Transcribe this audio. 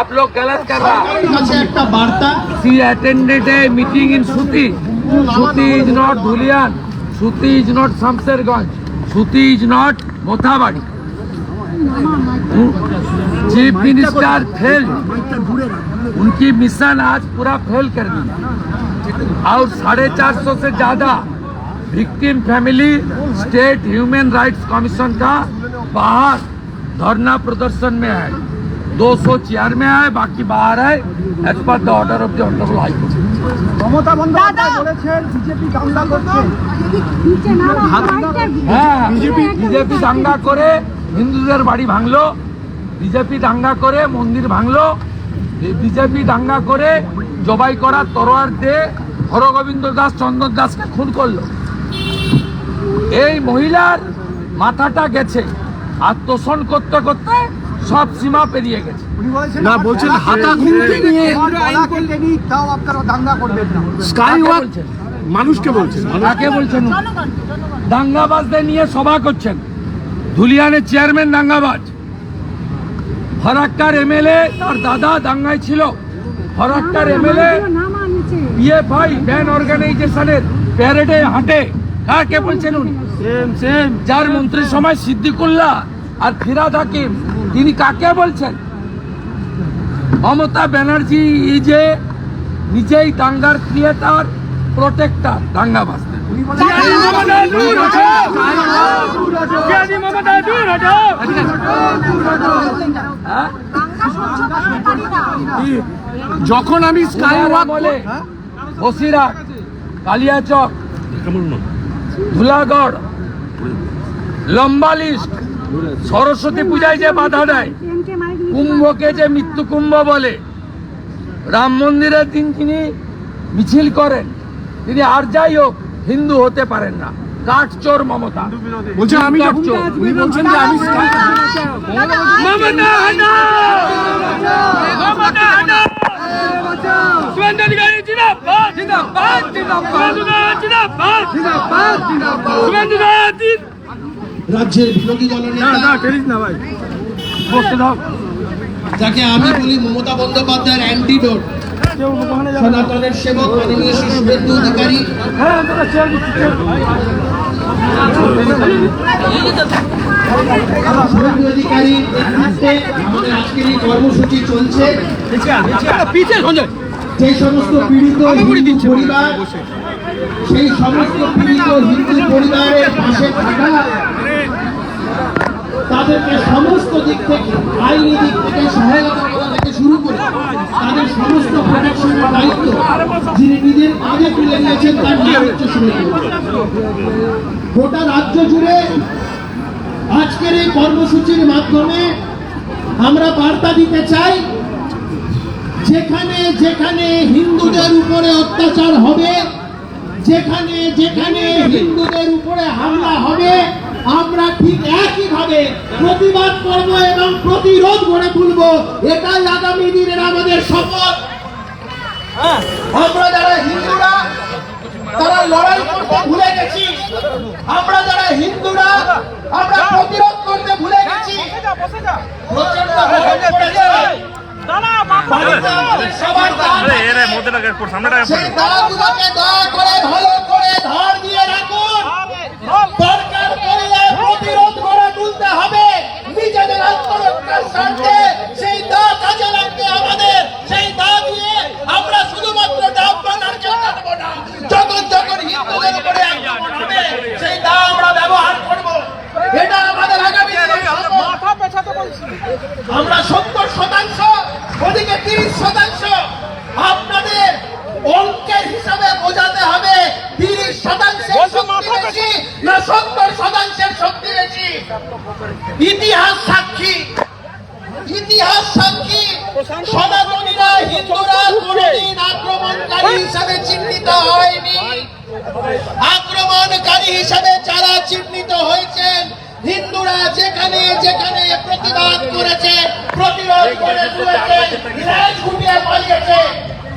आप लोग गलत कर रहा কাছে একটা বার্তা She attended a meeting in Suti. Suti is not Dhulian. Suti is not Samsarganj. Suti is not Mothabadi. Chief minister fail उनकी मिशन आज पूरा फेल कर दिया और साढ़े चार सौ से ज्यादा victim family state human rights commission का बाहर धरना प्रदर्शन में है 200 चेयर में है बाकी बाहर है as per the order of the honourable high court Mamata Bandyopadhyay বলেছেন বিজেপি দাঙ্গা করছে হ্যাঁ বিজেপি দাঙ্গা করে হিন্দুদের বাড়ি ভাঙলো বিজেপি দাঙ্গা করে মন্দির ভাঙলো বিজেপি দাঙ্গা করে জবাই করা তরোয়ার দিয়ে হরগোবিন্দ দাস চন্দন দাসকে খুন করলো এই মহিলার মাথাটা গেছে আর তোষণ করতে করতে সব সীমা পেরিয়ে গেছে। না বলছেন হাতা খুন্তি নিয়ে গলা কেটে নি তাও আপনারা দাঙ্গা করবেন না স্কাই বলছেন? মানুষকে বলছেন? কাকে বলছেন? দাঙ্গাবাজদের নিয়ে সভা করছেন। ধুলিয়ানের চেয়ারম্যান দাঙ্গাবাজ। ফরাক্কার এমএলএ তার দাদা দাঙ্গায় ছিল। ফরাক্কার এমএলএ পিএফআই ব্যান অর্গানাইজেশনের প্যারেডে হাঁটে। কাকে বলছেন উনি? সেম সেম যার মন্ত্রী সময় সিদ্দিকুল্লাহ আর ফিরাদ হাকিম। তিনি কাকে বলছেন? মমতা ব্যানার্জি ইজ এ নিজেই দাঙ্গার ক্রিয়েটার প্রোটেক্টার দাঙ্গাবাজ। যখন আমি স্কাই বলে। বসিরহাট কালিয়াচক ধুলাগড় লম্বা লিস্ট সরস্বতী পূজায় যে বাধা দেয় কুম্ভকে যে মৃত্যু কুম্ভ বলে রাম মন্দিরের দিন তিনি মিছিল করেন। তিনি আর যাই হোক হিন্দু হতে পারেন না। মমতা। আমি কাঠ উনি বলছেন যে আমি মমতা মমতা হানা! জিন্দাবাদ! জিন্দাবাদ জিন্দাবাদ। জিন্দাবাদ! জিন্দাবাদ শুভেন্দু অধিকারী রাজ্যের বিরোধী দলনেতা ভাই। বসতে দাও। যাকে আমি বলি মমতা বন্দ্যোপাধ্যায়ের অ্যান্টিডোট সনাতনের সেবক মাননীয় শুভেন্দু অধিকারী। হ্যাঁ অধিকারী আমাদের আজকের এই কর্মসূচি চলছে। যে সমস্ত পীড়িত হিন্দু পরিবার সেই সমস্ত পীড়িত হিন্দু পরিবারের পাশে থাকা তাদেরকে সমস্ত দিক থেকে, আইনি দিক থেকে, সহায়তা থেকে শুরু করে তাদের সমস্ত প্রোটেকশনের দায়িত্ব যিনি নিজের কাঁধে তুলে নিয়েছেন, তার নাম হচ্ছে শুভেন্দু গোটা রাজ্য জুড়ে আজকের এই কর্মসূচির মাধ্যমে আমরা বার্তা দিতে চাই, যেখানে যেখানে হিন্দুদের উপরে অত্যাচার হবে, যেখানে যেখানে হিন্দুদের উপরে হামলা হবে, আমরা ঠিক একইভাবে প্রতিবাদ করব এবং প্রতিরোধ গড়ে তুলব। এটাই আগামী দিনের আমাদের শপথ। আমরা যারা হিন্দুরা তারা লড়াই করতে ভুলে গেছি। আমরা যারা হিন্দুরা আমরা প্রতিরোধ করতে ভুলে গেছি। সবার দাঁতগুলোকে দয়া করে ভালো করে ধার দিয়ে রাখুন দরকার পড়লে প্রতিরোধ করে তুলতে হবে নিজেদের আত্মরক্ষার স্বার্থে সেই দা কাজে লাগবে আমাদের সেই দা দিয়ে আমরা শুধুমাত্র ডাব বানারকে কাটবো না যখন যখন হিন্দুদের উপরে আক্রমণ হবে সেই দা আমরা ব্যবহার করব। এটা আমাদের আগামী। আমরা সত্তর শতাংশ ওদিকে তিরিশ শতাংশ আপনাদের অঙ্কের হিসাবে বোঝাতে হবে। তিরিশ শতাংশের শক্তি বেশি না সত্তর শতাংশের শক্তি বেশি? ইতিহাস সাক্ষী। ইতিহাস সাক্ষী। সনাতনীরা হিন্দুরা কোনদিন আক্রমণকারী হিসাবে চিহ্নিত হয়নি। আক্রমণকারী হিসাবে যারা চিহ্নিত হয়েছেন হিন্দুরা যেখানে যেখানে প্রতিবাদ করেছে প্রতিরোধ করে